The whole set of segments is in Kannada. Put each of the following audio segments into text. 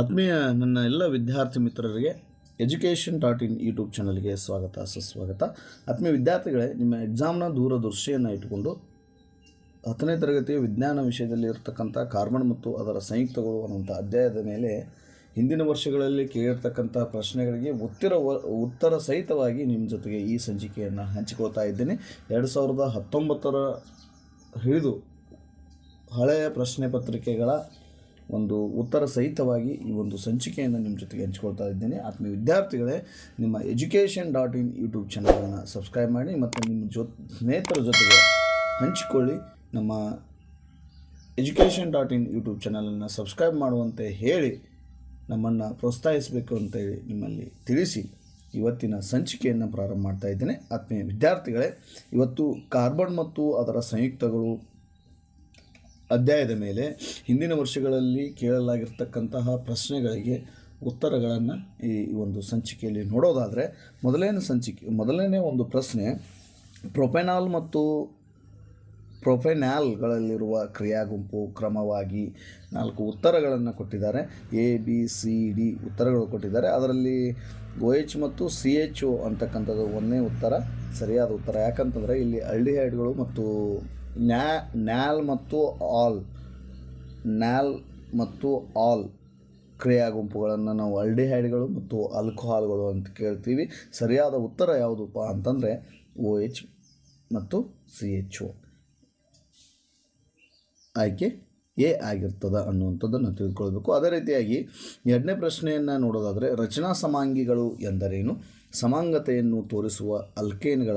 ಆತ್ಮೀಯ ನನ್ನ ಎಲ್ಲ ವಿದ್ಯಾರ್ಥಿ ಮಿತ್ರರಿಗೆ ಎಜುಕೇಷನ್ ಡಾಟ್ ಇನ್ ಯೂಟ್ಯೂಬ್ ಚಾನಲ್ಗೆ ಸ್ವಾಗತ, ಸುಸ್ವಾಗತ. ಆತ್ಮೀಯ ವಿದ್ಯಾರ್ಥಿಗಳೇ, ನಿಮ್ಮ ಎಕ್ಸಾಮ್ನ ದೂರದೃಷ್ಟಿಯನ್ನು ಇಟ್ಟುಕೊಂಡು ಹತ್ತನೇ ತರಗತಿಯ ವಿಜ್ಞಾನ ವಿಷಯದಲ್ಲಿ ಇರತಕ್ಕಂಥ ಕಾರ್ಬನ್ ಮತ್ತು ಅದರ ಸಂಯುಕ್ತಗಳು ಅನ್ನುವಂಥ ಅಧ್ಯಾಯದ ಮೇಲೆ ಹಿಂದಿನ ವರ್ಷಗಳಲ್ಲಿ ಕೇಳಿರ್ತಕ್ಕಂಥ ಪ್ರಶ್ನೆಗಳಿಗೆ ಉತ್ತರ ಉತ್ತರ ಸಹಿತವಾಗಿ ನಿಮ್ಮ ಜೊತೆಗೆ ಈ ಸಂಚಿಕೆಯನ್ನು ಹಂಚಿಕೊಳ್ತಾ ಇದ್ದೇನೆ. ಎರಡು ಸಾವಿರದ ಹತ್ತೊಂಬತ್ತರ ಹಿಡಿದು ಹಳೆಯ ಪ್ರಶ್ನೆ ಪತ್ರಿಕೆಗಳ ಒಂದು ಉತ್ತರ ಸಹಿತವಾಗಿ ಈ ಒಂದು ಸಂಚಿಕೆಯನ್ನು ನಿಮ್ಮ ಜೊತೆಗೆ ಹಂಚಿಕೊಳ್ತಾ ಇದ್ದೇನೆ. ಆತ್ಮೀಯ ವಿದ್ಯಾರ್ಥಿಗಳೇ, ನಿಮ್ಮ ಎಜುಕೇಷನ್ ಡಾಟ್ ಇನ್ ಯೂಟ್ಯೂಬ್ ಚಾನಲನ್ನು ಸಬ್ಸ್ಕ್ರೈಬ್ ಮಾಡಿ ಮತ್ತು ನಿಮ್ಮ ಜೊ, ಸ್ನೇಹಿತರ ಜೊತೆಗೆ ಹಂಚಿಕೊಳ್ಳಿ. ನಮ್ಮ ಎಜುಕೇಷನ್ ಡಾಟ್ ಇನ್ ಯೂಟ್ಯೂಬ್ ಚಾನಲನ್ನು ಸಬ್ಸ್ಕ್ರೈಬ್ ಮಾಡುವಂತೆ ಹೇಳಿ, ನಮ್ಮನ್ನು ಪ್ರೋತ್ಸಾಹಿಸಬೇಕು ಅಂತೇಳಿ ನಿಮ್ಮಲ್ಲಿ ತಿಳಿಸಿ ಇವತ್ತಿನ ಸಂಚಿಕೆಯನ್ನು ಪ್ರಾರಂಭ ಮಾಡ್ತಾ ಇದ್ದೇನೆ. ಆತ್ಮೀಯ ವಿದ್ಯಾರ್ಥಿಗಳೇ, ಇವತ್ತು ಕಾರ್ಬನ್ ಮತ್ತು ಅದರ ಸಂಯುಕ್ತಗಳು ಅಧ್ಯಾಯದ ಮೇಲೆ ಹಿಂದಿನ ವರ್ಷಗಳಲ್ಲಿ ಕೇಳಲಾಗಿರ್ತಕ್ಕಂತಹ ಪ್ರಶ್ನೆಗಳಿಗೆ ಉತ್ತರಗಳನ್ನು ಈ ಒಂದು ಸಂಚಿಕೆಯಲ್ಲಿ ನೋಡೋದಾದರೆ ಮೊದಲನೇ ಸಂಚಿಕೆ, ಮೊದಲನೇ ಒಂದು ಪ್ರಶ್ನೆ, ಪ್ರೊಪೆನಾಲ್ ಮತ್ತು ಪ್ರೊಫೆನಾಲ್ಗಳಲ್ಲಿರುವ ಕ್ರಿಯಾ ಗುಂಪು ಕ್ರಮವಾಗಿ ನಾಲ್ಕು ಉತ್ತರಗಳನ್ನು ಕೊಟ್ಟಿದ್ದಾರೆ. ಎ, ಬಿ, ಸಿ, ಡಿ ಉತ್ತರಗಳು ಕೊಟ್ಟಿದ್ದಾರೆ. ಅದರಲ್ಲಿ ಒ, ಎಚ್ ಮತ್ತು ಸಿ, ಎಚ್, ಒ ಅಂತಕ್ಕಂಥದ್ದು ಒಂದನೇ ಉತ್ತರ, ಸರಿಯಾದ ಉತ್ತರ. ಯಾಕಂತಂದರೆ ಇಲ್ಲಿ ಅಲ್ಡಿಹೈಡ್ಗಳು ಮತ್ತು ನ್ಯಾ, ನ್ಯಾಲ್ ಮತ್ತು ಆಲ್. ನ್ಯಾಲ್ ಮತ್ತು ಆಲ್ ಕ್ರಿಯಾ ಗುಂಪುಗಳನ್ನು ನಾವು ಅಲ್ಡಿಹೈಡ್ಗಳು ಮತ್ತು ಆಲ್ಕೋಹಾಲ್ಗಳು ಅಂತ ಕೇಳ್ತೀವಿ. ಸರಿಯಾದ ಉತ್ತರ ಯಾವುದಪ್ಪ ಅಂತಂದರೆ ಓ ಎಚ್ ಮತ್ತು ಸಿ ಎಚ್ ಒ. ಆಯ್ಕೆ ಎ ಆಗಿರ್ತದೆ ಅನ್ನುವಂಥದ್ದನ್ನು ತಿಳ್ಕೊಳ್ಬೇಕು. ಅದೇ ರೀತಿಯಾಗಿ ಎರಡನೇ ಪ್ರಶ್ನೆಯನ್ನು ನೋಡೋದಾದರೆ ರಚನಾ ಸಮಾಂಗಿಗಳು ಎಂದರೇನು? ಸಮಾಂಗತೆಯನ್ನು ತೋರಿಸುವ ಅಲ್ಕೇನ್ಗಳ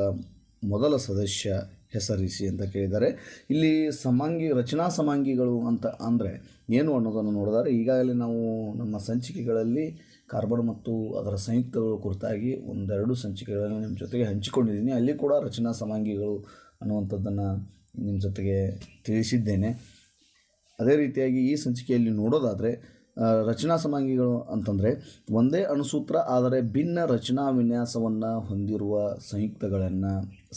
ಮೊದಲ ಸದಸ್ಯ ಹೆಸರಿಸಿ ಅಂತ ಕೇಳಿದ್ದಾರೆ. ಇಲ್ಲಿ ಸಮಾಂಗಿ, ರಚನಾ ಸಮಾಂಗಿಗಳು ಅಂತ ಅಂದರೆ ಏನು ಅನ್ನೋದನ್ನು ನೋಡಿದರೆ ಈಗಾಗಲೇ ನಾವು ನಮ್ಮ ಸಂಚಿಕೆಗಳಲ್ಲಿ ಕಾರ್ಬನ್ ಮತ್ತು ಅದರ ಸಂಯುಕ್ತಗಳು ಕುರಿತಾಗಿ ಒಂದೆರಡು ಸಂಚಿಕೆಗಳನ್ನು ನಿಮ್ಮ ಜೊತೆಗೆ ಹಂಚಿಕೊಂಡಿದ್ದೀನಿ. ಅಲ್ಲಿ ಕೂಡ ರಚನಾ ಸಮಾಂಗಿಗಳು ಅನ್ನುವಂಥದ್ದನ್ನು ನಿಮ್ಮ ಜೊತೆಗೆ ತಿಳಿಸಿದ್ದೇನೆ. ಅದೇ ರೀತಿಯಾಗಿ ಈ ಸಂಚಿಕೆಯಲ್ಲಿ ನೋಡೋದಾದರೆ ರಚನಾ ಸಮಾಂಗಿಗಳು ಅಂತಂದರೆ ಒಂದೇ ಅಣುಸೂತ್ರ, ಆದರೆ ಭಿನ್ನ ರಚನಾ ವಿನ್ಯಾಸವನ್ನು ಹೊಂದಿರುವ ಸಂಯುಕ್ತಗಳನ್ನು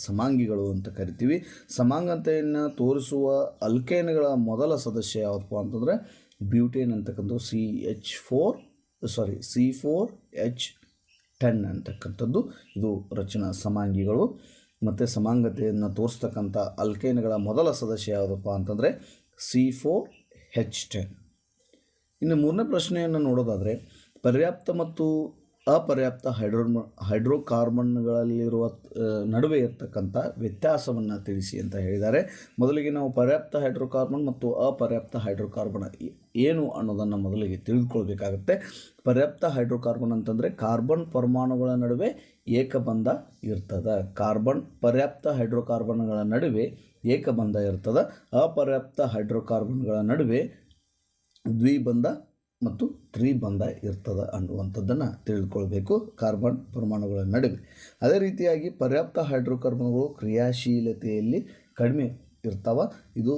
ಸಮಾಂಗಿಗಳು ಅಂತ ಕರಿತೀವಿ. ಸಮಾಂಗತೆಯನ್ನು ತೋರಿಸುವ ಅಲ್ಕೇನ್ಗಳ ಮೊದಲ ಸದಸ್ಯ ಯಾವುದಪ್ಪ ಅಂತಂದರೆ ಬ್ಯೂಟೇನ್ ಅಂತಕ್ಕಂಥ C H four, sorry, C four H ten ಅಂತಕ್ಕಂಥದ್ದು ಇದು ರಚನಾ ಸಮಾಂಗಿಗಳು. ಮತ್ತು ಸಮಾಂಗತೆಯನ್ನು ತೋರಿಸ್ತಕ್ಕಂಥ ಅಲ್ಕೇನ್ಗಳ ಮೊದಲ ಸದಸ್ಯ ಯಾವುದಪ್ಪ ಅಂತಂದರೆ ಸಿ ಫೋರ್ ಹೆಚ್ ಟೆನ್. ಇನ್ನು ಮೂರನೇ ಪ್ರಶ್ನೆಯನ್ನು ನೋಡೋದಾದರೆ, ಪರ್ಯಾಪ್ತ ಮತ್ತು ಅಪರ್ಯಾಪ್ತ ಹೈಡ್ರೋ ಹೈಡ್ರೋಕಾರ್ಬನ್ಗಳಲ್ಲಿರುವ ನಡುವೆ ಇರತಕ್ಕಂಥ ವ್ಯತ್ಯಾಸವನ್ನು ತಿಳಿಸಿ ಅಂತ ಹೇಳಿದ್ದಾರೆ. ಮೊದಲಿಗೆ ನಾವು ಪರ್ಯಾಪ್ತ ಹೈಡ್ರೋಕಾರ್ಬನ್ ಮತ್ತು ಅಪರ್ಯಾಪ್ತ ಹೈಡ್ರೋಕಾರ್ಬನ್ ಏನು ಅನ್ನೋದನ್ನು ಮೊದಲಿಗೆ ತಿಳಿದುಕೊಳ್ಬೇಕಾಗತ್ತೆ. ಪರ್ಯಾಪ್ತ ಹೈಡ್ರೋಕಾರ್ಬನ್ ಅಂತಂದರೆ ಕಾರ್ಬನ್ ಪರಮಾಣುಗಳ ನಡುವೆ ಏಕಬಂಧ ಇರ್ತದೆ. ಕಾರ್ಬನ್ ಪರ್ಯಾಪ್ತ ಹೈಡ್ರೋಕಾರ್ಬನ್ಗಳ ನಡುವೆ ಏಕಬಂಧ ಇರ್ತದೆ. ಅಪರ್ಯಾಪ್ತ ಹೈಡ್ರೋಕಾರ್ಬನ್ಗಳ ನಡುವೆ ದ್ವಿಬಂಧ ಮತ್ತು ತ್ರಿಬಂಧ ಇರ್ತದೆ ಅನ್ನುವಂಥದ್ದನ್ನು ತಿಳಿದುಕೊಳ್ಬೇಕು ಕಾರ್ಬನ್ ಪರಮಾಣುಗಳ ನಡುವೆ. ಅದೇ ರೀತಿಯಾಗಿ ಪರ್ಯಾಪ್ತ ಹೈಡ್ರೋಕಾರ್ಬನ್ಗಳು ಕ್ರಿಯಾಶೀಲತೆಯಲ್ಲಿ ಕಡಿಮೆ ಇರ್ತಾವ. ಇದು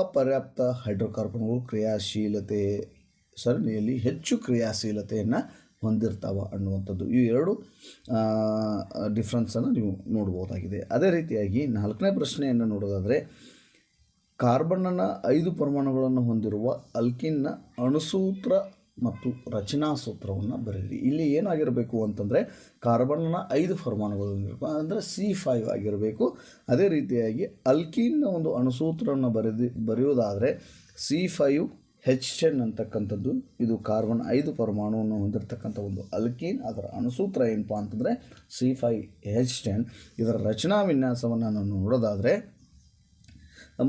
ಅಪರ್ಯಾಪ್ತ ಹೈಡ್ರೋಕಾರ್ಬನ್ಗಳು ಕ್ರಿಯಾಶೀಲತೆ, ಸರಣಿಯಲ್ಲಿ ಹೆಚ್ಚು ಕ್ರಿಯಾಶೀಲತೆಯನ್ನು ಹೊಂದಿರ್ತಾವ ಅನ್ನುವಂಥದ್ದು. ಈ ಎರಡು ಡಿಫ್ರೆನ್ಸನ್ನು ನೀವು ನೋಡ್ಬೋದಾಗಿದೆ. ಅದೇ ರೀತಿಯಾಗಿ ನಾಲ್ಕನೇ ಪ್ರಶ್ನೆಯನ್ನು ನೋಡೋದಾದರೆ ಕಾರ್ಬನ್ನ ಐದು ಪರಮಾಣುಗಳನ್ನು ಹೊಂದಿರುವ ಅಲ್ಕಿನ್ನ ಅಣುಸೂತ್ರ ಮತ್ತು ರಚನಾ ಸೂತ್ರವನ್ನು ಬರೀರಿ ಇಲ್ಲಿ ಏನಾಗಿರಬೇಕು ಅಂತಂದರೆ ಕಾರ್ಬನ್ನ ಐದು ಪರಮಾಣುಗಳು ಅಂದರೆ ಸಿ ಫೈವ್ ಆಗಿರಬೇಕು. ಅದೇ ರೀತಿಯಾಗಿ ಅಲ್ಕಿನ್ನ ಒಂದು ಅಣುಸೂತ್ರವನ್ನು ಬರೆದು ಬರೆಯೋದಾದರೆ ಸಿ ಫೈವ್ ಹೆಚ್ ಟೆನ್ ಅಂತಕ್ಕಂಥದ್ದು ಇದು ಕಾರ್ಬನ್ ಐದು ಪರಮಾಣುವನ್ನು ಹೊಂದಿರತಕ್ಕಂಥ ಒಂದು ಅಲ್ಕೀನ್. ಅದರ ಅಣುಸೂತ್ರ ಏನಪ್ಪ ಅಂತಂದರೆ ಸಿ ಫೈವ್ ಹೆಚ್ ಟೆನ್. ಇದರ ರಚನಾ ವಿನ್ಯಾಸವನ್ನು ನಾನು ನೋಡೋದಾದರೆ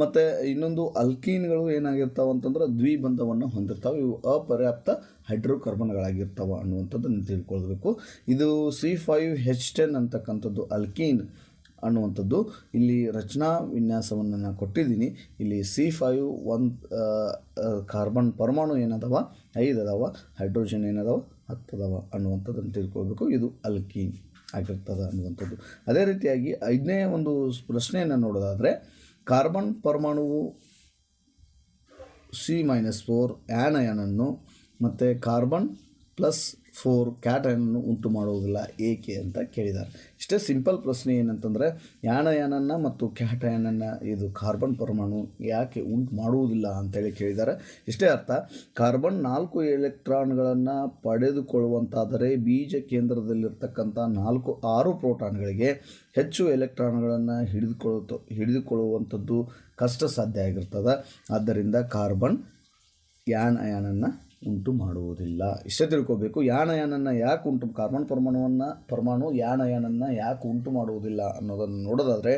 ಮತ್ತು ಇನ್ನೊಂದು ಅಲ್ಕೀನ್ಗಳು ಏನಾಗಿರ್ತಾವೆ ಅಂತಂದ್ರೆ ದ್ವಿಬಂಧವನ್ನು ಹೊಂದಿರ್ತಾವೆ. ಇವು ಅಪರ್ಯಾಪ್ತ ಹೈಡ್ರೋಕಾರ್ಬನ್ಗಳಾಗಿರ್ತಾವೆ ಅನ್ನುವಂಥದ್ದನ್ನು ತಿಳ್ಕೊಳ್ಬೇಕು. ಇದು ಸಿ ಫೈವ್ ಹೆಚ್ ಟೆನ್ ಅಂತಕ್ಕಂಥದ್ದು ಅಲ್ಕೀನ್ ಅನ್ನುವಂಥದ್ದು. ಇಲ್ಲಿ ರಚನಾ ವಿನ್ಯಾಸವನ್ನು ನಾನು ಕೊಟ್ಟಿದ್ದೀನಿ. ಇಲ್ಲಿ ಸಿ ಫೈವ್ ಒಂದು ಕಾರ್ಬನ್ ಪರಮಾಣು ಏನದವ? ಐದು ಅದಾವ ಹೈಡ್ರೋಜನ್ ಏನದವ? ಹತ್ತು ಅದಾವ ಅನ್ನುವಂಥದ್ದನ್ನು ತಿಳ್ಕೊಳ್ಬೇಕು. ಇದು ಅಲ್ಕೀನ್ ಆಗಿರ್ತದೆ ಅನ್ನುವಂಥದ್ದು. ಅದೇ ರೀತಿಯಾಗಿ ಐದನೇ ಒಂದು ಪ್ರಶ್ನೆಯನ್ನು ನೋಡೋದಾದರೆ ಕಾರ್ಬನ್ ಪರಮಾಣುವು ಸಿ ಮೈನಸ್ ಫೋರ್ ಆ್ಯನಯನನ್ನು ಮತ್ತು ಕಾರ್ಬನ್ ಪ್ಲಸ್ ಫೋರ್ ಕ್ಯಾಟನ್ನು ಉಂಟು ಮಾಡುವುದಿಲ್ಲ, ಏಕೆ ಅಂತ ಕೇಳಿದ್ದಾರೆ. ಇಷ್ಟೇ ಸಿಂಪಲ್ ಪ್ರಶ್ನೆ ಏನಂತಂದರೆ, ಯಾನಯಾನನ್ನು ಮತ್ತು ಕ್ಯಾಟಯಾನನ್ನು ಇದು ಕಾರ್ಬನ್ ಪರಮಾಣು ಯಾಕೆ ಉಂಟು ಮಾಡುವುದಿಲ್ಲ ಅಂತೇಳಿ ಕೇಳಿದ್ದಾರೆ. ಇಷ್ಟೇ ಅರ್ಥ, ಕಾರ್ಬನ್ ನಾಲ್ಕು ಎಲೆಕ್ಟ್ರಾನ್ಗಳನ್ನು ಪಡೆದುಕೊಳ್ಳುವಂತಾದರೆ ಬೀಜ ಕೇಂದ್ರದಲ್ಲಿರ್ತಕ್ಕಂಥ ನಾಲ್ಕು ಆರು ಪ್ರೋಟಾನ್ಗಳಿಗೆ ಹೆಚ್ಚು ಎಲೆಕ್ಟ್ರಾನ್ಗಳನ್ನು ಹಿಡಿದುಕೊಳ್ಳುತ್ತ, ಹಿಡಿದುಕೊಳ್ಳುವಂಥದ್ದು ಕಷ್ಟ ಸಾಧ್ಯ ಆಗಿರ್ತದೆ. ಆದ್ದರಿಂದ ಕಾರ್ಬನ್ ಯಾನ್ ಅಯಾನನ್ನು ಉಂಟು ಮಾಡುವುದಿಲ್ಲ. ಇಷ್ಟೇ ತಿಳ್ಕೋಬೇಕು, ಯಾನಯಾನನ್ನು ಯಾಕೆ ಉಂಟು, ಕಾರ್ಬನ್ ಪರಮಾಣುವನ್ನು, ಪರಮಾಣು ಯಾನಯಾನನ್ನು ಯಾಕೆ ಉಂಟು ಮಾಡುವುದಿಲ್ಲ ಅನ್ನೋದನ್ನು ನೋಡೋದಾದರೆ,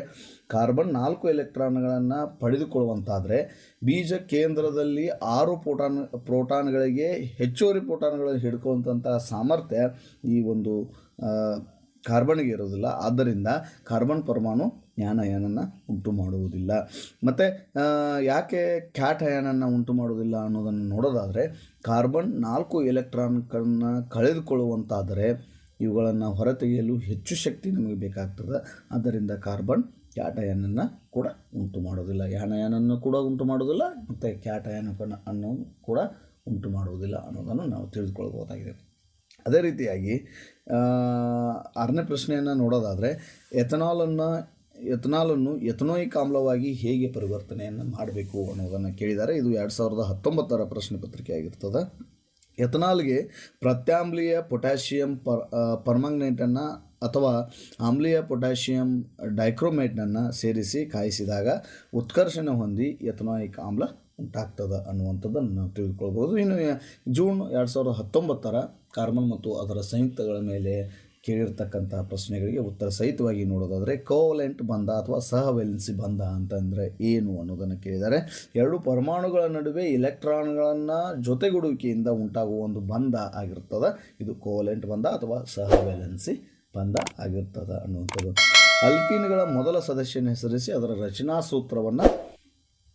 ಕಾರ್ಬನ್ ನಾಲ್ಕು ಎಲೆಕ್ಟ್ರಾನ್ಗಳನ್ನು ಪಡೆದುಕೊಳ್ಳುವಂತಾದರೆ, ಬೀಜ ಕೇಂದ್ರದಲ್ಲಿ ಆರು ಪ್ರೋಟಾನ್, ಪ್ರೋಟಾನ್ಗಳಿಗೆ, ಹೆಚ್ಚುವರಿ ಪ್ರೋಟಾನ್ಗಳನ್ನು ಹಿಡ್ಕೊಳ್ಳುವಂಥ ಸಾಮರ್ಥ್ಯ ಈ ಒಂದು ಕಾರ್ಬನ್ಗೆ ಇರೋದಿಲ್ಲ ಆದ್ದರಿಂದ ಕಾರ್ಬನ್ ಪರಮಾಣು ಜ್ಞಾನಯಾನನ್ನು ಉಂಟು ಮಾಡುವುದಿಲ್ಲ. ಮತ್ತು ಯಾಕೆ ಕ್ಯಾಟಯಾನನ್ನು ಉಂಟು ಮಾಡುವುದಿಲ್ಲ ಅನ್ನೋದನ್ನು ನೋಡೋದಾದರೆ, ಕಾರ್ಬನ್ ನಾಲ್ಕು ಎಲೆಕ್ಟ್ರಾನ್ಗಳನ್ನು ಕಳೆದುಕೊಳ್ಳುವಂತಾದರೆ ಇವುಗಳನ್ನು ಹೊರತೆಗೆಯಲು ಹೆಚ್ಚು ಶಕ್ತಿ ನಮಗೆ ಬೇಕಾಗ್ತದೆ. ಆದ್ದರಿಂದ ಕಾರ್ಬನ್ ಕ್ಯಾಟಯನನ್ನು ಕೂಡ ಉಂಟು ಮಾಡೋದಿಲ್ಲ ಯಾನಯಾನನ್ನು ಕೂಡ ಉಂಟು ಮಾಡೋದಿಲ್ಲ ಮತ್ತು ಕ್ಯಾಟಯನ ಅನ್ನು ಕೂಡ ಉಂಟು ಮಾಡುವುದಿಲ್ಲ ಅನ್ನೋದನ್ನು ನಾವು ತಿಳಿದುಕೊಳ್ಬೋದಾಗಿದೆ ಅದೇ ರೀತಿಯಾಗಿ ಆರನೇ ಪ್ರಶ್ನೆಯನ್ನು ನೋಡೋದಾದರೆ, ಎಥನಾಲನ್ನು ಎಥನಾಲನ್ನು ಎಥನೋಯಿಕ್ ಆಮ್ಲವಾಗಿ ಹೇಗೆ ಪರಿವರ್ತನೆಯನ್ನು ಮಾಡಬೇಕು ಅನ್ನೋದನ್ನು ಕೇಳಿದ್ದಾರೆ. ಇದು ಎರಡು ಸಾವಿರದ ಹತ್ತೊಂಬತ್ತರ ಪ್ರಶ್ನೆ ಪತ್ರಿಕೆ ಆಗಿರ್ತದೆ. ಎಥನಾಲ್ಗೆ ಪ್ರತ್ಯಾಮ್ಲೀಯ ಪೊಟ್ಯಾಷಿಯಂ ಪರ್ ಪರ್ಮಾಂಗನೇಟನ್ನು ಅಥವಾ ಆಮ್ಲೀಯ ಪೊಟ್ಯಾಷಿಯಂ ಡೈಕ್ರೋಮೇಟ್ನನ್ನು ಸೇರಿಸಿ ಕಾಯಿಸಿದಾಗ ಉತ್ಕರ್ಷಣೆ ಹೊಂದಿ ಎಥನಾಯಿಕ್ ಆಮ್ಲ ಉಂಟಾಗ್ತದೆ ಅನ್ನುವಂಥದ್ದನ್ನು ನಾವು ತಿಳ್ಕೊಳ್ಬೋದು ಇನ್ನು ಜೂನ್ ಎರಡು ಸಾವಿರದ ಹತ್ತೊಂಬತ್ತರ ಕಾರ್ಬನ್ ಮತ್ತು ಅದರ ಸಂಯುಕ್ತಗಳ ಮೇಲೆ ಕೇಳಿರ್ತಕ್ಕಂಥ ಪ್ರಶ್ನೆಗಳಿಗೆ ಉತ್ತರ ಸಹಿತವಾಗಿ ನೋಡೋದಾದರೆ ಕೋವಲೆಂಟ್ ಬಂಧ ಅಥವಾ ಸಹವೆಲೆನ್ಸಿ ಬಂಧ ಅಂತಂದರೆ ಏನು ಅನ್ನೋದನ್ನು ಕೇಳಿದ್ದಾರೆ. ಎರಡು ಪರಮಾಣುಗಳ ನಡುವೆ ಇಲೆಕ್ಟ್ರಾನ್ಗಳನ್ನು ಜೊತೆಗೂಡುವಿಕೆಯಿಂದ ಉಂಟಾಗುವ ಒಂದು ಬಂಧ ಆಗಿರ್ತದೆ. ಇದು ಕೋವಲೆಂಟ್ ಬಂಧ ಅಥವಾ ಸಹವೆಲೆನ್ಸಿ ಬಂಧ ಆಗಿರ್ತದೆ ಅನ್ನುವಂಥದ್ದು. ಅಲ್ಕಿನ್ಗಳ ಮೊದಲ ಸದಸ್ಯನ ಹೆಸರಿಸಿ ಅದರ ರಚನಾ ಸೂತ್ರವನ್ನು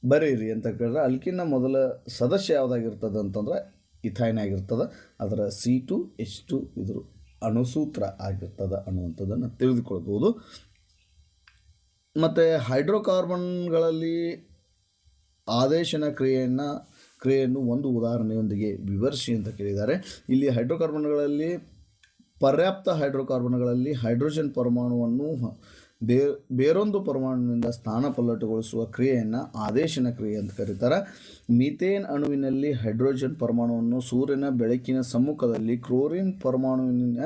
ಬರೀರಿ ಅಂತ ಕೇಳಿದ್ರೆ, ಅಲ್ಕಿನ್ನ ಮೊದಲ ಸದಸ್ಯ ಯಾವುದಾಗಿರ್ತದೆ ಅಂತಂದ್ರೆ, ಇಥೈನ್ ಆಗಿರ್ತದೆ. ಅದರ ಸಿ ಟು ಎಚ್ ಟು ಇದ್ರ ಅಣುಸೂತ್ರ ಆಗಿರ್ತದೆ ಅನ್ನುವಂಥದ್ದನ್ನು ತಿಳಿದುಕೊಳ್ಬೋದು. ಮತ್ತು ಹೈಡ್ರೋಕಾರ್ಬನ್ಗಳಲ್ಲಿ ಆದೇಶನ ಕ್ರಿಯೆಯನ್ನು ಕ್ರಿಯೆಯನ್ನು ಒಂದು ಉದಾಹರಣೆಯೊಂದಿಗೆ ವಿವರಿಸಿ ಅಂತ ಕೇಳಿದ್ದಾರೆ. ಇಲ್ಲಿ ಹೈಡ್ರೋಕಾರ್ಬನ್ಗಳಲ್ಲಿ ಪರ್ಯಾಪ್ತ ಹೈಡ್ರೋಕಾರ್ಬನ್ಗಳಲ್ಲಿ ಹೈಡ್ರೋಜನ್ ಪರಮಾಣುವನ್ನು ಬೇ, ಬೇರೊಂದು ಪರಮಾಣುವಿನಿಂದ ಸ್ಥಾನ ಪಲ್ಲಟಗೊಳಿಸುವ ಕ್ರಿಯೆಯನ್ನು ಆದೇಶನ ಕ್ರಿಯೆ ಅಂತ ಕರೀತಾರೆ. ಮೀಥೇನ್ ಅಣುವಿನಲ್ಲಿ ಹೈಡ್ರೋಜನ್ ಪರಮಾಣುವನ್ನು ಸೂರ್ಯನ ಬೆಳಕಿನ ಸಮ್ಮುಖದಲ್ಲಿ ಕ್ಲೋರಿನ್ ಪರಮಾಣುವಿನ,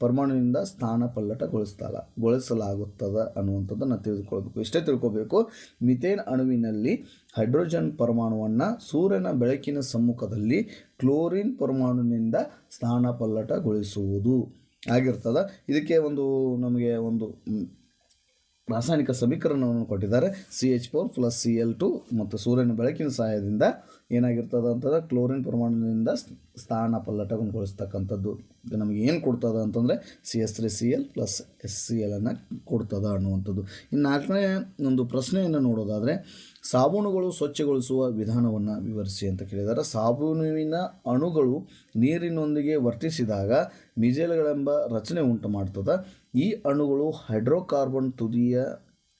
ಪರಮಾಣುವಿನಿಂದ ಸ್ಥಾನ ಪಲ್ಲಟಗೊಳಿಸ್ತಲ, ಗೊಳಿಸಲಾಗುತ್ತದೆ ಅನ್ನುವಂಥದ್ದನ್ನು ತಿಳಿದುಕೊಳ್ಬೇಕು ಇಷ್ಟೇ ತಿಳ್ಕೋಬೇಕು, ಮಿಥೇನ್ ಅಣುವಿನಲ್ಲಿ ಹೈಡ್ರೋಜನ್ ಪರಮಾಣುವನ್ನು ಸೂರ್ಯನ ಬೆಳಕಿನ ಸಮ್ಮುಖದಲ್ಲಿ ಕ್ಲೋರಿನ್ ಪರಮಾಣುವಿನಿಂದ ಸ್ಥಾನ ಪಲ್ಲಟಗೊಳಿಸುವುದು. ಆಗಿರ್ತದೆ. ಇದಕ್ಕೆ ಒಂದು, ನಮಗೆ ಒಂದು ರಾಸಾಯನಿಕ ಸಮೀಕರಣವನ್ನು ಕೊಟ್ಟಿದ್ದಾರೆ. C H four plus C L two ಮತ್ತು ಸೂರ್ಯನ ಬೆಳಕಿನ ಸಹಾಯದಿಂದ ಏನಾಗಿರ್ತದೆ ಅಂತಂದ್ರೆ ಕ್ಲೋರಿನ್ ಪ್ರಮಾಣದಿಂದ ಸ್ಥಾನ ಪಲ್ಲಟಗೊಳಿಸ್ತಕ್ಕಂಥದ್ದು ಇದು ನಮಗೆ ಏನು ಕೊಡ್ತದ ಅಂತಂದರೆ C S three C L plus S C ಎಲನ್ನು ಕೊಡ್ತದ ಅನ್ನುವಂಥದ್ದು. ಇನ್ನು ನಾಲ್ಕನೇ ಒಂದು ಪ್ರಶ್ನೆಯನ್ನು ನೋಡೋದಾದರೆ, ಸಾಬೂನುಗಳು ಸ್ವಚ್ಛಗೊಳಿಸುವ ವಿಧಾನವನ್ನು ವಿವರಿಸಿ ಅಂತ ಕೇಳಿದ್ದಾರೆ ಸಾಬೂನುವಿನ ಅಣುಗಳು ನೀರಿನೊಂದಿಗೆ ವರ್ತಿಸಿದಾಗ ಮಿಜೆಲ್ಗಳೆಂಬ ರಚನೆ ಉಂಟು ಮಾಡ್ತದೆ. ಈ ಅಣುಗಳು ಹೈಡ್ರೋಕಾರ್ಬನ್ ತುದಿಯ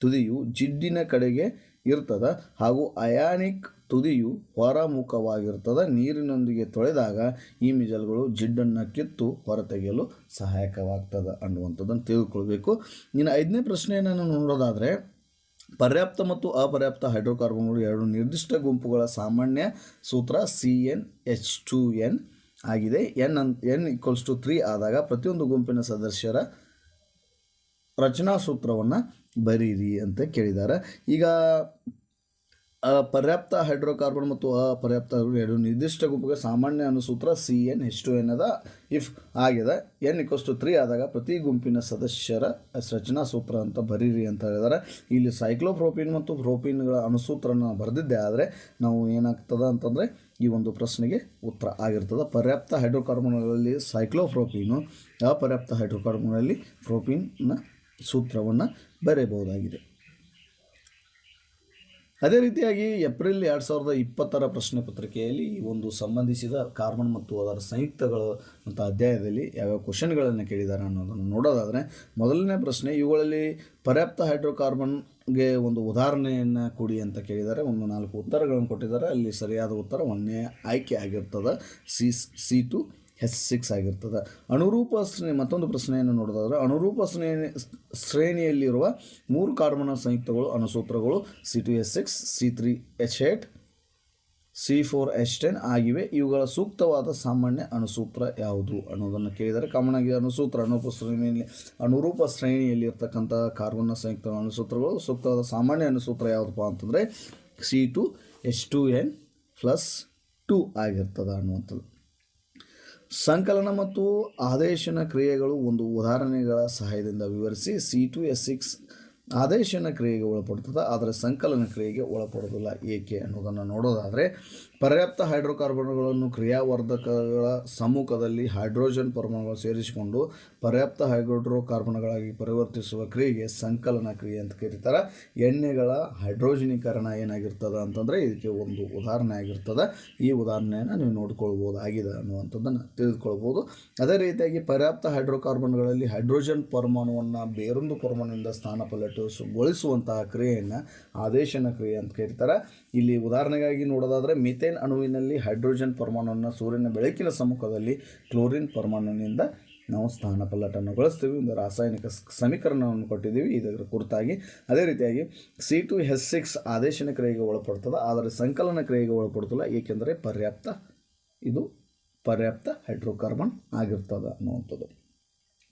ತುದಿಯು ಜಿಡ್ಡಿನ ಕಡೆಗೆ ಇರ್ತದೆ ಹಾಗೂ ಅಯಾನಿಕ್ ತುದಿಯು ಹೊರಮುಖವಾಗಿರ್ತದೆ ನೀರಿನೊಂದಿಗೆ ತೊಳೆದಾಗ ಈ ಮಿಜಲ್ಗಳು ಜಿಡ್ಡನ್ನು ಕಿತ್ತು ಹೊರತೆಗೆಯಲು ಸಹಾಯಕವಾಗ್ತದೆ ಅನ್ನುವಂಥದ್ದನ್ನು ತಿಳಿದುಕೊಳ್ಬೇಕು. ಇನ್ನು ಐದನೇ ಪ್ರಶ್ನೆಯನ್ನು ನಾನು ನೋಡೋದಾದರೆ, ಪರ್ಯಾಪ್ತ ಮತ್ತು ಅಪರ್ಯಾಪ್ತ ಹೈಡ್ರೋಕಾರ್ಬನ್ಗಳು ಎರಡು ನಿರ್ದಿಷ್ಟ ಗುಂಪುಗಳ ಸಾಮಾನ್ಯ ಸೂತ್ರ C N H two N ಆಗಿದೆ. ಎನ್ ಅನ್, ಎನ್ ಈಕ್ವಲ್ಸ್ ಟು ತ್ರೀ ಆದಾಗ ಪ್ರತಿಯೊಂದು ಗುಂಪಿನ ಸದಸ್ಯರ ರಚನಾ ಸೂತ್ರವನ್ನು ಬರೀರಿ ಅಂತ ಕೇಳಿದ್ದಾರೆ. ಈಗ ಆ, ಪರ್ಯಾಪ್ತ ಹೈಡ್ರೋಕಾರ್ಬನ್ ಮತ್ತು ಅಪರ್ಯಾಪ್ತ ಎರಡು ನಿರ್ದಿಷ್ಟ ಗುಂಪಿಗೆ ಸಾಮಾನ್ಯ ಅನುಸೂತ್ರ C N H two N ಅದ ಇಫ್ ಆಗಿದೆ. ಎನ್ ಟು ತ್ರೀ ಆದಾಗ ಪ್ರತಿ ಗುಂಪಿನ ಸದಸ್ಯರ ರಚನಾ ಸೂತ್ರ ಅಂತ ಬರೀರಿ ಅಂತ ಹೇಳಿದಾರೆ ಇಲ್ಲಿ ಸೈಕ್ಲೋಪ್ರೋಪಿನ್ ಮತ್ತು ಪ್ರೋಪಿನ್ಗಳ ಅನುಸೂತ್ರನ ಬರೆದಿದ್ದೆ ಆದರೆ ನಾವು ಏನಾಗ್ತದೆ ಅಂತಂದರೆ ಈ ಒಂದು ಪ್ರಶ್ನೆಗೆ ಉತ್ತರ ಆಗಿರ್ತದೆ. ಪರ್ಯಾಪ್ತ ಹೈಡ್ರೋಕಾರ್ಬನ್ಗಳಲ್ಲಿ ಸೈಕ್ಲೋಪ್ರೋಪೀನು ಅಪರ್ಯಾಪ್ತ ಹೈಡ್ರೋಕಾರ್ಬನ್ಗಳಲ್ಲಿ ಪ್ರೋಪೀನ್ನ ಸೂತ್ರವನ್ನು ಬರೆಯಬಹುದಾಗಿದೆ ಅದೇ ರೀತಿಯಾಗಿ ಏಪ್ರಿಲ್ ಎರಡು ಸಾವಿರದ ಇಪ್ಪತ್ತರ ಪ್ರಶ್ನೆ ಪತ್ರಿಕೆಯಲ್ಲಿ ಈ ಒಂದು ಸಂಬಂಧಿಸಿದ ಕಾರ್ಬನ್ ಮತ್ತು ಅದರ ಸಂಯುಕ್ತಗಳು ಅಂತ ಅಧ್ಯಾಯದಲ್ಲಿ ಯಾವ್ಯಾವ ಕ್ವಶನ್ಗಳನ್ನು ಕೇಳಿದ್ದಾರೆ ಅನ್ನೋದನ್ನು ನೋಡೋದಾದರೆ ಮೊದಲನೇ ಪ್ರಶ್ನೆ, ಇವುಗಳಲ್ಲಿ ಪರ್ಯಾಪ್ತ ಹೈಡ್ರೋಕಾರ್ಬನ್ಗೆ ಒಂದು ಉದಾಹರಣೆಯನ್ನು ಕೊಡಿ ಅಂತ ಕೇಳಿದ್ದಾರೆ. ಒಂದು ನಾಲ್ಕು ಉತ್ತರಗಳನ್ನು ಕೊಟ್ಟಿದ್ದಾರೆ. ಅಲ್ಲಿ ಸರಿಯಾದ ಉತ್ತರ ಒಂದನೇ ಆಯ್ಕೆ ಆಗಿರ್ತದೆ. C C two S six ಆಗಿರ್ತದೆ. ಅನುರೂಪ ಶ್ರೇಣಿ, ಮತ್ತೊಂದು ಪ್ರಶ್ನೆಯನ್ನು ನೋಡೋದಾದ್ರೆ, ಅನುರೂಪ ಶ್ರೇಣಿ, ಶ್ರೇಣಿಯಲ್ಲಿರುವ ಮೂರು ಕಾರ್ಬನ ಸಂಯುಕ್ತಗಳು, ಅಣುಸೂತ್ರಗಳು, C two S six, C three H eight, C four H ten ಆಗಿವೆ. ಇವುಗಳ ಸೂಕ್ತವಾದ ಸಾಮಾನ್ಯ ಅಣುಸೂತ್ರ ಯಾವುದು ಅನ್ನೋದನ್ನು ಕೇಳಿದರೆ ಕಾಮನ್ ಆಗಿ ಅಣುಸೂತ್ರ. ಅನುರೂಪ ಶ್ರೇಣಿಯಲ್ಲಿ ಅನುರೂಪ ಶ್ರೇಣಿಯಲ್ಲಿ ಇರ್ತಕ್ಕಂಥ ಕಾರ್ಬನ್ನ ಸಂಯುಕ್ತ ಅಣುಸೂತ್ರಗಳು ಸೂಕ್ತವಾದ ಸಾಮಾನ್ಯ ಅಣುಸೂತ್ರ ಯಾವುದಪ್ಪ ಅಂತಂದರೆ, C two H two N plus two ಆಗಿರ್ತದೆ ಅನ್ನುವಂಥದ್ದು. ಸಂಕಲನ ಮತ್ತು ಆದೇಶನ ಕ್ರಿಯೆಗಳು ಒಂದು ಉದಾಹರಣೆಗಳ ಸಹಾಯದಿಂದ ವಿವರಿಸಿ ಸಿ ಟು ಎಸ್ ಸಿಕ್ಸ್ ಆದೇಶನ ಕ್ರಿಯೆಗೆ ಒಳಪಡ್ತದೆ ಆದರೆ ಸಂಕಲನ ಕ್ರಿಯೆಗೆ ಒಳಪಡೋದಿಲ್ಲ ಏಕೆ ಅನ್ನೋದನ್ನು ನೋಡೋದಾದರೆ ಪರ್ಯಾಪ್ತ ಹೈಡ್ರೋಕಾರ್ಬನ್ಗಳನ್ನು ಕ್ರಿಯಾವರ್ಧಕಗಳ ಸಮ್ಮುಖದಲ್ಲಿ ಹೈಡ್ರೋಜನ್ ಪರಮಾಣುಗಳು ಸೇರಿಸಿಕೊಂಡು ಪರ್ಯಾಪ್ತ ಹೈಡ್ರೋಕಾರ್ಬನ್ಗಳಾಗಿ ಪರಿವರ್ತಿಸುವ ಕ್ರಿಯೆಗೆ ಸಂಕಲನ ಕ್ರಿಯೆ ಅಂತ ಕರೀತಾರೆ. ಎಣ್ಣೆಗಳ ಹೈಡ್ರೋಜನೀಕರಣ ಏನಾಗಿರ್ತದೆ ಅಂತಂದರೆ ಇದಕ್ಕೆ ಒಂದು ಉದಾಹರಣೆ ಆಗಿರ್ತದೆ. ಈ ಉದಾಹರಣೆಯನ್ನು ನೀವು ನೋಡ್ಕೊಳ್ಬೋದಾಗಿದೆ ಅನ್ನುವಂಥದ್ದನ್ನು ತಿಳಿದುಕೊಳ್ಬೋದು. ಅದೇ ರೀತಿಯಾಗಿ ಪರ್ಯಾಪ್ತ ಹೈಡ್ರೋಕಾರ್ಬನ್ಗಳಲ್ಲಿ ಹೈಡ್ರೋಜನ್ ಪರಮಾಣುವನ್ನು ಬೇರೊಂದು ಪರಮಾಣುವಿನಿಂದ ಸ್ಥಾನ ಪಲ್ಲಟಗೊಳಿಸುವಂತಹ ಕ್ರಿಯೆಯನ್ನು ಆದೇಶನ ಕ್ರಿಯೆ ಅಂತ ಕರೀತಾರೆ. ಇಲ್ಲಿ ಉದಾಹರಣೆಗಾಗಿ ನೋಡೋದಾದರೆ ಮಿಥೇನ್ ಅಣುವಿನಲ್ಲಿ ಹೈಡ್ರೋಜನ್ ಪರಮಾಣುವನ್ನು ಸೂರ್ಯನ ಬೆಳಕಿನ ಸಮ್ಮುಖದಲ್ಲಿ ಕ್ಲೋರಿನ್ ಪರಮಾಣುವಿನಿಂದ ನಾವು ಸ್ಥಾನ ಬಳಸ್ತೀವಿ. ಒಂದು ರಾಸಾಯನಿಕ ಸಮೀಕರಣವನ್ನು ಕೊಟ್ಟಿದ್ದೀವಿ. ಇದರ ಕುರಿತಾಗಿ ಅದೇ ರೀತಿಯಾಗಿ ಸಿ ಟು ಎಸ್ ಸಿಕ್ಸ್ ಆದೇಶನ ಕ್ರಿಯೆಗೆ ಒಳಪಡ್ತದೆ. ಆದರೆ ಸಂಕಲನ ಕ್ರಿಯೆಗೆ ಒಳಪಡ್ತಿಲ್ಲ. ಏಕೆಂದರೆ ಪರ್ಯಾಪ್ತ, ಇದು ಪರ್ಯಾಪ್ತ ಹೈಡ್ರೋಕಾರ್ಬನ್ ಆಗಿರ್ತದೆ ಅನ್ನುವಂಥದ್ದು.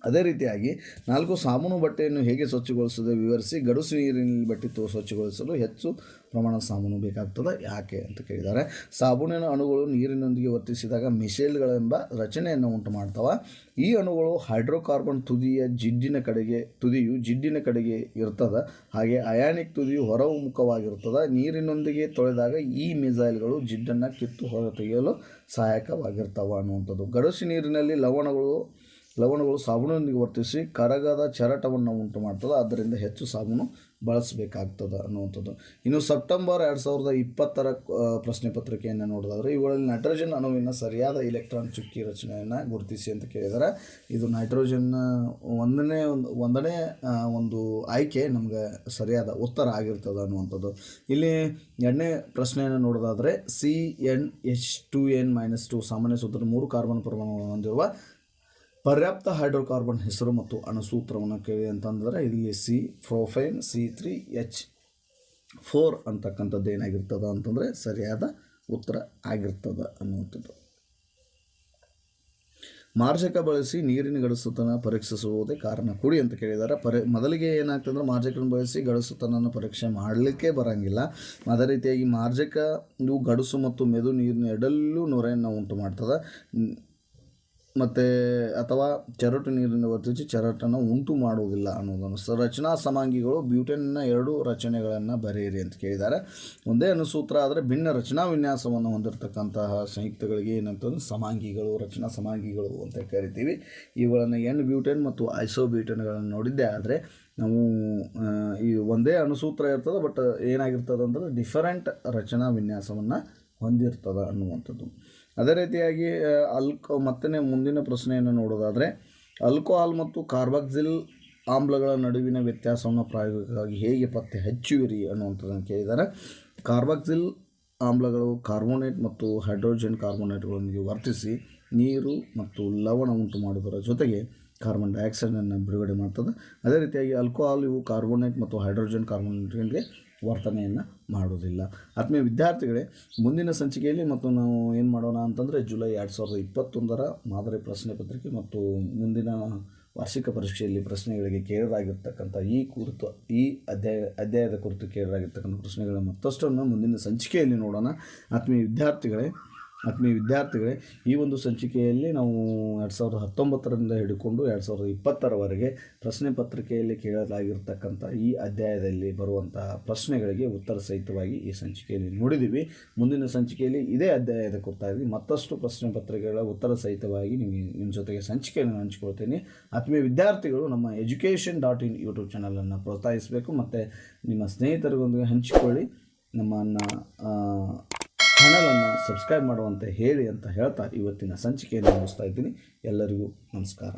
ಅದೇ ರೀತಿಯಾಗಿ ನಾಲ್ಕು ಸಾಬೂನು ಬಟ್ಟೆಯನ್ನು ಹೇಗೆ ಸ್ವಚ್ಛಗೊಳಿಸದೆ ವಿವರಿಸಿ ಗಡುಸು ನೀರಿನಲ್ಲಿ ಬಟ್ಟೆ ತೋ, ಸ್ವಚ್ಛಗೊಳಿಸಲು ಹೆಚ್ಚು ಪ್ರಮಾಣದ ಸಾಬೂನು ಬೇಕಾಗ್ತದೆ. ಯಾಕೆ ಅಂತ ಕೇಳಿದ್ದಾರೆ ಸಾಬೂನಿನ ಅಣುಗಳು ನೀರಿನೊಂದಿಗೆ ವರ್ತಿಸಿದಾಗ ಮಿಶೇಲ್ಗಳೆಂಬ ರಚನೆಯನ್ನು ಉಂಟು ಮಾಡ್ತವೆ ಈ ಅಣುಗಳು ಹೈಡ್ರೋಕಾರ್ಬನ್ ತುದಿಯ ಜಿಡ್ಡಿನ ಕಡೆಗೆ, ತುದಿಯು ಜಿಡ್ಡಿನ ಕಡೆಗೆ ಇರ್ತದೆ. ಹಾಗೆ ಅಯಾನಿಕ್ ತುದಿಯು ಹೊರಮುಖವಾಗಿರ್ತದೆ. ನೀರಿನೊಂದಿಗೆ ತೊಳೆದಾಗ ಈ ಮಿಸೈಲ್ಗಳು ಜಿಡ್ಡನ್ನು ಕಿತ್ತು ಹೊರತೆಗೆಯಲು ಸಹಾಯಕವಾಗಿರ್ತವೆ ಅನ್ನುವಂಥದ್ದು. ಗಡಸು ನೀರಿನಲ್ಲಿ ಲವಣಗಳು ಲವಣಗಳು ಸಾಬೂನಿನೊಂದಿಗೆ ವರ್ತಿಸಿ ಕರಗದ ಚರಟವನ್ನು ಉಂಟು ಮಾಡ್ತದೆ, ಆದ್ದರಿಂದ ಹೆಚ್ಚು ಸಾಬೂನು ಬಳಸಬೇಕಾಗ್ತದೆ ಅನ್ನುವಂಥದ್ದು. ಇನ್ನು ಸೆಪ್ಟೆಂಬರ್ ಎರಡು ಸಾವಿರದ ಇಪ್ಪತ್ತರ ಪ್ರಶ್ನೆ ಪತ್ರಿಕೆಯನ್ನು ನೋಡೋದಾದ್ರೆ, ಇವುಗಳಲ್ಲಿ ನೈಟ್ರೋಜನ್ ಅಣುವಿನ ಸರಿಯಾದ ಇಲೆಕ್ಟ್ರಾನ್ ಚುಕ್ಕಿ ರಚನೆಯನ್ನು ಗುರುತಿಸಿ ಅಂತ ಕೇಳಿದರೆ. ಇದು ನೈಟ್ರೋಜನ್ ಒಂದನೇ ಒಂದು ಒಂದನೇ ಒಂದು ಆಯ್ಕೆ ನಮಗೆ ಸರಿಯಾದ ಉತ್ತರ ಆಗಿರ್ತದೆ ಅನ್ನುವಂಥದ್ದು. ಇಲ್ಲಿ ಎರಡನೇ ಪ್ರಶ್ನೆಯನ್ನು ನೋಡೋದಾದರೆ C N H two N minus two ಸಾಮಾನ್ಯ ಸೂತ್ರ ಮೂರು ಕಾರ್ಬನ್ ಪರಮಾಣುಗಳನ್ನು ಹೊಂದಿರುವ ಪರ್ಯಾಪ್ತ ಹೈಡ್ರೋಕಾರ್ಬನ್ ಹೆಸರು ಮತ್ತು ಅಣುಸೂತ್ರವನ್ನು ಕೇಳಿ ಅಂತಂದರೆ ಇಲ್ಲಿ C propyne, C three, H four ಅಂತಕ್ಕಂಥದ್ದು ಏನಾಗಿರ್ತದೆ ಅಂತಂದರೆ ಸರಿಯಾದ ಉತ್ತರ ಆಗಿರ್ತದೆ ಅನ್ನುವಂಥದ್ದು. ಮಾರ್ಜಕ ಬಳಸಿ ನೀರಿನ ಗಡಸುತನ ಪರೀಕ್ಷಿಸುವುದೇ ಕಾರಣ. ಕೊಡಿ ಅಂತ ಕೇಳಿದ್ದಾರೆ. ಪರಿ, ಮೊದಲಿಗೆ ಏನಾಗ್ತದೆ ಅಂದ್ರೆ ಮಾರ್ಜಕನ ಬಳಸಿ ಗಡಸುತನನ ಪರೀಕ್ಷೆ ಮಾಡಲಿಕ್ಕೆ ಬರೋಂಗಿಲ್ಲ. ಅದೇ ರೀತಿಯಾಗಿ ಮಾರ್ಜಕ ಗಡಸು ಮತ್ತು ಮೆದು ನೀರಿನ ಎಡಲ್ಲೂ ನೊರೆಯನ್ನು ಉಂಟು ಮಾಡ್ತದೆ. ಮತ್ತು ಅಥವಾ ಚರಟು ನೀರಿನ ವರ್ತಿಸಿ ಚರಟನ್ನು ಉಂಟು ಮಾಡುವುದಿಲ್ಲ ಅನ್ನೋದನ್ನು ರಚನಾ ಸಮಾಂಗಿಗಳು ಬ್ಯೂಟೆನ್ನ ಎರಡು ರಚನೆಗಳನ್ನು ಬರೆಯಿರಿ ಅಂತ ಕೇಳಿದ್ದಾರೆ. ಒಂದೇ ಅನುಸೂತ್ರ ಆದರೆ ಭಿನ್ನ ರಚನಾ ವಿನ್ಯಾಸವನ್ನು ಹೊಂದಿರತಕ್ಕಂತಹ ಸಂಯುಕ್ತಗಳಿಗೆ ಏನಂತಂದ್ರೆ ಸಮಾಂಗಿಗಳು, ರಚನಾ ಸಮಾಂಗಿಗಳು ಅಂತ ಕರಿತೀವಿ. ಇವುಗಳನ್ನು ಎನ್ ಬ್ಯೂಟೆನ್ ಮತ್ತು ಐಸೋ ಬ್ಯೂಟೆನ್ಗಳನ್ನು ನೋಡಿದ್ದೇ. ಆದರೆ ನಾವು ಈ ಒಂದೇ ಅನುಸೂತ್ರ ಇರ್ತದೆ, ಬಟ್ ಏನಾಗಿರ್ತದೆ ಅಂದರೆ ಡಿಫರೆಂಟ್ ರಚನಾ ವಿನ್ಯಾಸವನ್ನು ಹೊಂದಿರ್ತದೆ ಅನ್ನುವಂಥದ್ದು. ಅದೇ ರೀತಿಯಾಗಿ ಅಲ್ಕೋ ಮತ್ತನೇ ಮುಂದಿನ ಪ್ರಶ್ನೆಯನ್ನು ನೋಡೋದಾದರೆ ಆಲ್ಕೋಹಾಲ್ ಮತ್ತು ಕಾರ್ಬಾಕ್ಸಿಲ್ ಆಮ್ಲಗಳ ನಡುವಿನ ವ್ಯತ್ಯಾಸವನ್ನು ಪ್ರಾಯೋಗಿಕವಾಗಿ ಹೇಗೆ ಪತ್ತೆ ಹಚ್ಚುವಿರಿ ಅನ್ನುವಂಥದ್ದನ್ನು ಕೇಳಿದ್ದಾರೆ. ಕಾರ್ಬಾಕ್ಸಿಲ್ ಆಮ್ಲಗಳು ಕಾರ್ಬೋನೇಟ್ ಮತ್ತು ಹೈಡ್ರೋಜನ್ ಕಾರ್ಬೋನೇಟ್ಗಳೊಂದಿಗೆ ವರ್ತಿಸಿ ನೀರು ಮತ್ತು ಲವಣ ಉಂಟು ಮಾಡುವುದರ ಜೊತೆಗೆ ಕಾರ್ಬನ್ ಡೈಆಕ್ಸೈಡನ್ನು ಬಿಡುಗಡೆ ಮಾಡ್ತದೆ. ಅದೇ ರೀತಿಯಾಗಿ ಆಲ್ಕೋಹಾಲ್ ಇವು ಕಾರ್ಬೋನೇಟ್ ಮತ್ತು ಹೈಡ್ರೋಜನ್ ಕಾರ್ಬೋನೇಟ್ಗಳಿಗೆ ವರ್ತನೆಯನ್ನು ಮಾಡೋದಿಲ್ಲ ಆತ್ಮೀಯ ವಿದ್ಯಾರ್ಥಿಗಳೇ, ಮುಂದಿನ ಸಂಚಿಕೆಯಲ್ಲಿ ಮತ್ತು ನಾವು ಏನು ಮಾಡೋಣ ಅಂತಂದರೆ ಜುಲೈ ಎರಡು ಸಾವಿರದ ಇಪ್ಪತ್ತೊಂದರ ಮಾದರಿ ಪ್ರಶ್ನೆ ಪತ್ರಿಕೆ ಮತ್ತು ಮುಂದಿನ ವಾರ್ಷಿಕ ಪರೀಕ್ಷೆಯಲ್ಲಿ ಪ್ರಶ್ನೆಗಳಿಗೆ ಕೇಳಲಾಗಿರ್ತಕ್ಕಂಥ ಈ ಕುರಿತು, ಈ ಅಧ್ಯಾಯ, ಅಧ್ಯಾಯದ ಕುರಿತು ಕೇಳಲಾಗಿರ್ತಕ್ಕಂಥ ಪ್ರಶ್ನೆಗಳ ಮತ್ತಷ್ಟನ್ನು ಮುಂದಿನ ಸಂಚಿಕೆಯಲ್ಲಿ ನೋಡೋಣ. ಆತ್ಮೀಯ ವಿದ್ಯಾರ್ಥಿಗಳೇ ಆತ್ಮೀಯ ವಿದ್ಯಾರ್ಥಿಗಳೇ, ಈ ಒಂದು ಸಂಚಿಕೆಯಲ್ಲಿ ನಾವು ಎರಡು ಸಾವಿರದ ಹತ್ತೊಂಬತ್ತರಿಂದ ಹಿಡ್ಕೊಂಡು ಎರಡು ಸಾವಿರದ ಇಪ್ಪತ್ತರವರೆಗೆ ಪ್ರಶ್ನೆ ಪತ್ರಿಕೆಯಲ್ಲಿ ಕೇಳಲಾಗಿರ್ತಕ್ಕಂಥ ಈ ಅಧ್ಯಾಯದಲ್ಲಿ ಬರುವಂತಹ ಪ್ರಶ್ನೆಗಳಿಗೆ ಉತ್ತರ ಸಹಿತವಾಗಿ ಈ ಸಂಚಿಕೆಯಲ್ಲಿ ನೋಡಿದ್ದೀವಿ. ಮುಂದಿನ ಸಂಚಿಕೆಯಲ್ಲಿ ಇದೇ ಅಧ್ಯಾಯದ ಕುರಿತಾಗಿ ಮತ್ತಷ್ಟು ಪ್ರಶ್ನೆ ಪತ್ರಿಕೆಗಳ ಉತ್ತರ ಸಹಿತವಾಗಿ ನಿಮಗೆ ನಿಮ್ಮ ಜೊತೆಗೆ ಸಂಚಿಕೆಯನ್ನು ಹಂಚಿಕೊಳ್ತೀನಿ. ಆತ್ಮೀಯ ವಿದ್ಯಾರ್ಥಿಗಳು, ನಮ್ಮ ಎಜುಕೇಷನ್ ಡಾಟ್ ಇನ್ ಯೂಟ್ಯೂಬ್ ಚಾನಲನ್ನು ಪ್ರೋತ್ಸಾಹಿಸಬೇಕು. ಮತ್ತು ನಿಮ್ಮ ಸ್ನೇಹಿತರಿಗೊಂದಿಗೆ ಹಂಚಿಕೊಳ್ಳಿ. ನಮ್ಮನ್ನು ಚಾನಲನ್ನು ಸಬ್ಸ್ಕ್ರೈಬ್ ಮಾಡುವಂತೆ ಹೇಳಿ ಅಂತ ಹೇಳ್ತಾ ಇವತ್ತಿನ ಸಂಚಿಕೆಯನ್ನು ಮುಗಿಸ್ತಾ ಇದ್ದೀನಿ. ಎಲ್ಲರಿಗೂ ನಮಸ್ಕಾರ.